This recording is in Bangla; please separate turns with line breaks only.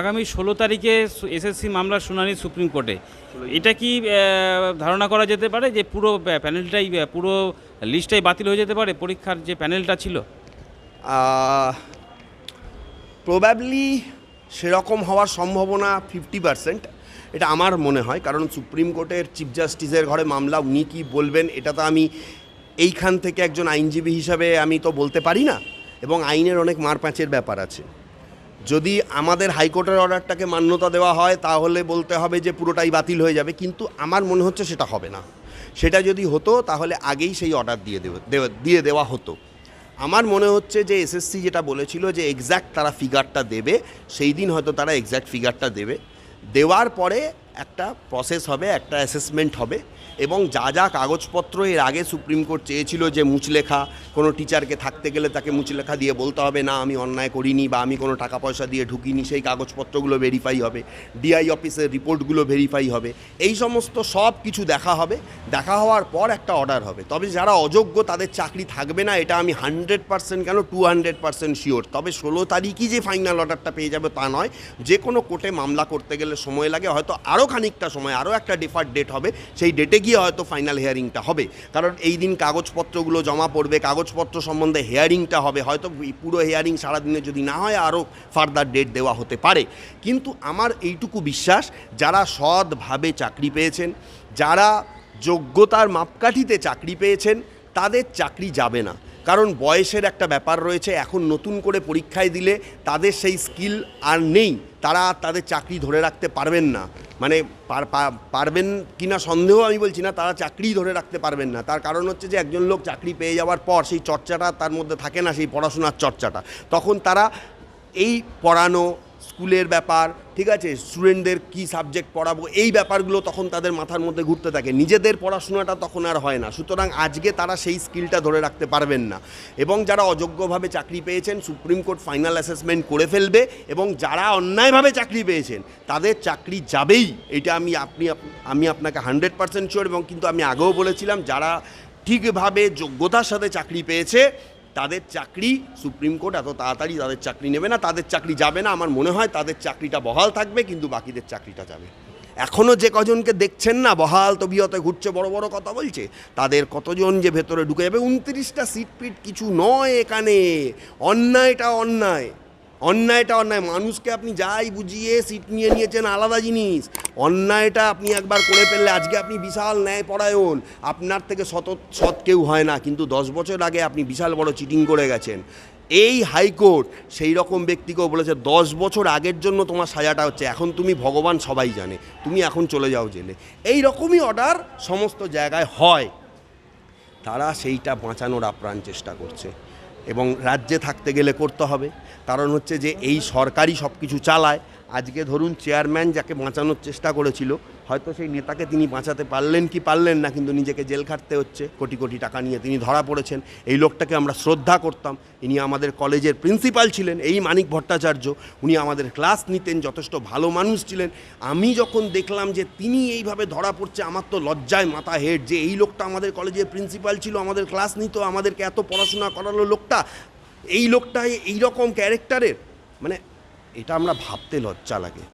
আগামী ষোলো তারিখে এসএসসি মামলার শুনানি সুপ্রিম কোর্টে। এটা কি ধারণা করা যেতে পারে যে পুরো প্যানেলটাই পুরো লিস্টটাই বাতিল হয়ে যেতে পারে পরীক্ষার যে প্যানেলটা ছিল?
প্রবাবলি সেরকম হওয়ার সম্ভাবনা ফিফটি পার্সেন্ট এটা আমার মনে হয়। কারণ সুপ্রিম কোর্টের চিফ জাস্টিসের ঘরে মামলা উনি কি বলবেন, এটা তো আমি এইখান থেকে একজন আইনজীবী হিসাবে আমি তো বলতে পারি না। এবং আইনের অনেক মারপ্যাঁচের ব্যাপার আছে। যদি আমাদের হাইকোর্টের অর্ডারটাকে মান্যতা দেওয়া হয়, তাহলে বলতে হবে যে পুরোটাই বাতিল হয়ে যাবে। কিন্তু আমার মনে হচ্ছে সেটা হবে না। সেটা যদি হতো, তাহলে আগেই সেই অর্ডার দিয়ে দেবে দিয়ে দেওয়া হতো। আমার মনে হচ্ছে যে এসএসসি যেটা বলেছিল যে এক্স্যাক্ট তারা ফিগারটা দেবে, সেই দিন হয়তো তারা এক্স্যাক্ট ফিগারটা দেবে। দেওয়ার পরে একটা প্রসেস হবে, একটা অ্যাসেসমেন্ট হবে এবং যা যা কাগজপত্র এর আগে সুপ্রিম কোর্ট চেয়েছিল যে মুচলেখা, কোনো টিচারকে থাকতে গেলে তাকে মুচলেখা দিয়ে বলতে হবে, না, আমি অন্যায় করিনি বা আমি কোনো টাকা পয়সা দিয়ে ঢুকিনি, সেই কাগজপত্রগুলো ভেরিফাই হবে ডিআই অফিসের রিপোর্টগুলো ভেরিফাই হবে। এই সমস্ত সব কিছু দেখা হবে, দেখা হওয়ার পর একটা অর্ডার হবে। তবে যারা অযোগ্য তাদের চাকরি থাকবে না, এটা আমি হান্ড্রেড পার্সেন্ট কেন? টু হান্ড্রেড পার্সেন্ট শিওর তবে ষোলো তারিখই যে ফাইনাল অর্ডারটা পেয়ে যাবে তা নয়, যে কোনো কোর্টে মামলা করতে গেলে সময় লাগে, হয়তো আরও খানিকটা সময় আরও একটা ডিফার ডেট হবে, সেই ডেটে গিয়ে হয়তো ফাইনাল হেয়ারিংটা হবে। কারণ এই দিন কাগজপত্রগুলো জমা পড়বে, কাগজপত্র সম্বন্ধে হেয়ারিংটা হবে, হয়তো পুরো হেয়ারিং সারাদিনে যদি না হয় আরও ফার্দার ডেট দেওয়া হতে পারে। কিন্তু আমার এইটুকু বিশ্বাস, যারা সৎভাবে চাকরি পেয়েছেন, যারা যোগ্যতার মাপকাঠিতে চাকরি পেয়েছেন, তাদের চাকরি যাবে না। কারণ বয়সের একটা ব্যাপার রয়েছে, এখন নতুন করে পরীক্ষায় দিলে তাদের সেই স্কিল আর নেই, তারা তাদের চাকরি ধরে রাখতে পারবেন না। মানে পারবেন কিনা সন্দেহ আমি বলছি না, তারা চাকরি ধরে রাখতে পারবেন না। তার কারণ হচ্ছে যে একজন লোক চাকরি পেয়ে যাওয়ার পর সেই চর্চাটা তার মধ্যে থাকে না, সেই পড়াশোনার চর্চাটা। তখন তারা এই পড়ানো স্কুলের ব্যাপার, ঠিক আছে? স্টুডেন্টদের কি সাবজেক্ট পড়াবো, এই ব্যাপারগুলো তখন তাদের মাথার মধ্যে ঘুরতে থাকে। নিজেদের পড়াশোনাটা তখন আর হয় না। সুতরাং আজকে তারা সেই স্কিলটা ধরে রাখতে পারবেন না। এবং যারা অযোগ্যভাবে চাকরি পেয়েছেন, সুপ্রিম কোর্ট ফাইনাল অ্যাসেসমেন্ট করে ফেলবে এবং যারা অন্যায়ভাবে চাকরি পেয়েছেন, তাদের চাকরি যাবেই। এটা আমি আপনি, আমি আপনাকে হান্ড্রেড পার্সেন্ট শিওর এবং কিন্তু আমি আগেও বলেছিলাম, যারা ঠিকভাবে যোগ্যতার সাথে চাকরি পেয়েছে তাদের চাকরি, সুপ্রিম কোর্ট এত তাড়াতাড়ি তাদের চাকরি নেবে না, তাদের চাকরি যাবে না আমার মনে হয়, তাদের চাকরিটা বহাল থাকবে, কিন্তু বাকিদের চাকরিটা যাবে। এখনও যে কজনকে দেখছেন না, বহাল তবিয়তে ঘুরছে, বড় বড় কথা বলছে, তাদের কতজন যে ভেতরে ঢুকে যাবে, উনত্রিশটা সিট পিট কিছু নয় এখানে। অন্যায়টা অন্যায়। অন্যায়টা অন্যায়। মানুষকে আপনি যাই বুঝিয়ে সিট নিয়ে নিয়েছেন আলাদা জিনিস। অন্যায়টা আপনি একবার করে ফেললে আজকে আপনি বিশাল ন্যায় পরায়ণ। আপনার থেকে শত সৎ কেউ হয় না, কিন্তু দশ বছর আগে আপনি বিশাল বড় চিটিং করে গেছেন। এই হাইকোর্ট সেই রকম ব্যক্তিকেও বলেছে, দশ বছর আগের জন্য তোমার সাজাটা হচ্ছে, এখন তুমি ভগবান সবাই জানে, তুমি এখন চলে যাও জেলে। এই রকমই অর্ডার সমস্ত জায়গায় হয়। তারা সেইটা বাঁচানোর আপ্রাণ চেষ্টা করছে। এবং রাজ্যে থাকতে গেলে করতে হবে। কারণ হচ্ছে যে এই সরকারই সব কিছু চালায়। আজকে ধরুন চেয়ারম্যান যাকে বাঁচানোর চেষ্টা করেছিল, হয়তো সেই নেতাকে তিনি বাঁচাতে পারলেন কি পারলেন না, কিন্তু নিজেকে জেল খাটতে হচ্ছে। কোটি কোটি টাকা নিয়ে তিনি ধরা পড়েছেন। এই লোকটাকে আমরা শ্রদ্ধা করতাম। ইনি আমাদের কলেজের প্রিন্সিপাল ছিলেন, এই মানিক ভট্টাচার্য। উনি আমাদের ক্লাস নিতেন, যথেষ্ট ভালো মানুষ ছিলেন। আমি যখন দেখলাম যে তিনি এইভাবে ধরা পড়ছে, আমার তো লজ্জায় মাথা হেড যে এই লোকটা আমাদের কলেজের প্রিন্সিপাল ছিল, আমাদের ক্লাস নিত, আমাদেরকে এত পড়াশোনা করালো লোকটা। এই লোকটা এই রকম ক্যারেক্টারের মানে এটা আমরা ভাবতে লজ্জা লাগে।